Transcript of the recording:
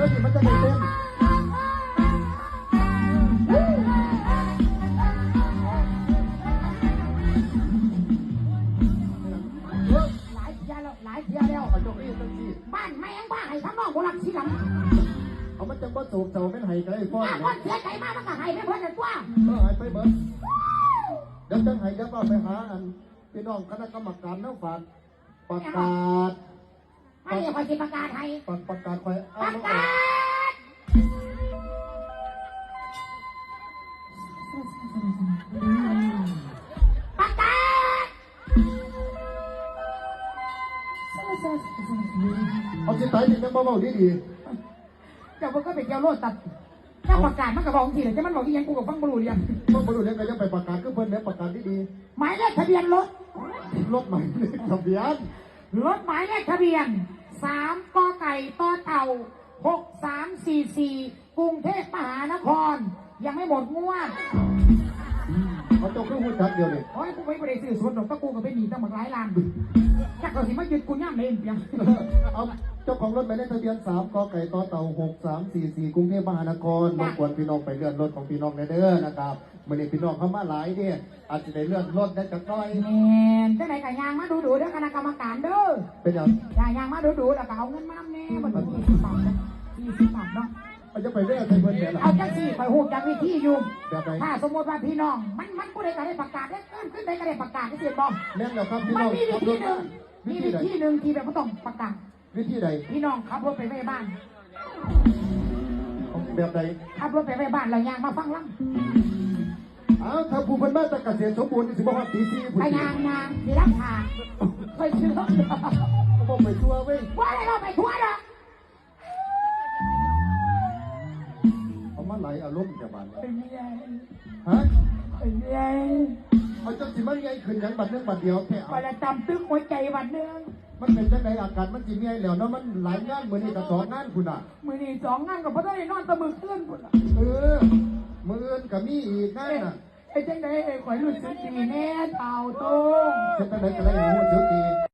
เลยสิมันจะได้เต้นหลายเทียแล้วหลายเทียแล้ว เอาจ้าอี้ตั้งที่บ้านแม่งบ้าให้ทั้งนอกบุรักสีหลังเอามันจะบ่สูบเจ้าเป็นไห้กันไอ้ก้อนถ้าคเนี่ยนเสียใจมากมันก็ให้ไม่พ้นเลยตัวเออหายไปเบิดเดี๋ยวจังไห้เดี๋ยวก็ไปหาอันพี่น้องคณะกรรมการน้ำฝาดประกาศ ให้คอยสิประกาศให้ประประกาศคอยปเอาระน้องกาศประกาศเอาสิตายจริงจังบ่เบาดีดีเจ้าพวกก็ไปเกี่ยวโลดตัดถ้าประกาศมันก็บอกทีเลยจะมันบอกที่ยังกูกับฟังบรูเรียนๆต้องมาดูเรื่องกันยังไปประกาศก็เพิ่นเนี่ยประกาศดีดีหมายเลขทะเบียนรถๆรถใหม่เลขทะเบียนรถหมายเลขทะเบียน สามกไก่ต่อเต่าหกสามสี่สี่กรุงเทพมหานคร ยังไม่หมดงวดเอาเจ้าเครื่องมือจักเดียวเลยโอ้ยกูไม่ได้ซื้อสวนดอกตะกูกับไปหนีตั้งหมดหลายล้านถ้าเขาสิมายึดกูย่ำเลยเพียงเอาเจ้าของรถหมายเลขทะเบียนสามกไก่ต่อเต่าหกสามสี่สี่กรุงเทพมหานครรบกวนพี่น้องไปเลื่อนรถของพี่น้องในเด้อนะครับมื่อนี้พี่น้องเข้ามาหลายเนี่ยอาจจะได้เลื่อนรถได้จักหน้อยแมนจังไหนกับยางมาดูดูๆเด้อคณะกรรมการเด้อเป็นอย่างอย่ายางมาดูดูๆแล้วก็เอาเงินมาแน่บัดนี้ยี่สิบบาทนะยี่สิบบาทเนาะมันจะไปเรื่อยใส่เพิ่นเนี่ยล่ะเอาจังสี่ไปหูจากวิธีอยู่ แบบไหนถ้าสมมติว่าพี่น้อง มันมันผู้ใดก็ได้ประกาศได้เกินขึ้นใดก็ได้ประกาศได้เสียบอก แม่นแล้วครับพี่มัน้นองมีวิขับรธีถหนึ่งวิมีธีวิใดธีหนึ่งที่แบบไม่ต้องประกาศ วิธีใดพี่น้องขับรถไปไว้บ้าน แบบใดขับรถไปไว้บ้านแล้วยางมาฟังล่อ้าวถ้าผู้เพิ่นมาจากเกษตรสมบูรณ์นี่สิบ่ฮอดตีสี่ำผู้ไปที่ยางยางที่รับทางเคยเชื่อก็บ่ไปทั่วเว้ยว่าอะไรเราไปทั่วเด้อเอามาไหลอารมณ์จากบ้านไปเมียฮะไปเมีย เอาจังสิมันใหญ่ขึ้นหยังบัดหนึงบัดเดียวแค่ไปเอาละจำตึกหัวใจวันหนึ่งมันเป็นจังไดอาการมันสิมีให้แล้วเนาะมันหลายงานมื้อนี้ก็สองงานพุ่นน่ะมือนี่สองงานกับพ่อได้นอนตะมือเคลื่อนพุ่นล่ะเออมื้ออื่นก็มีอีกงานน่ะไอ้จังไดไอ้ข่อยรู้สึกดีแน่เต่าโตงเฮ็ดจังไดก็ได้รู้สึกดี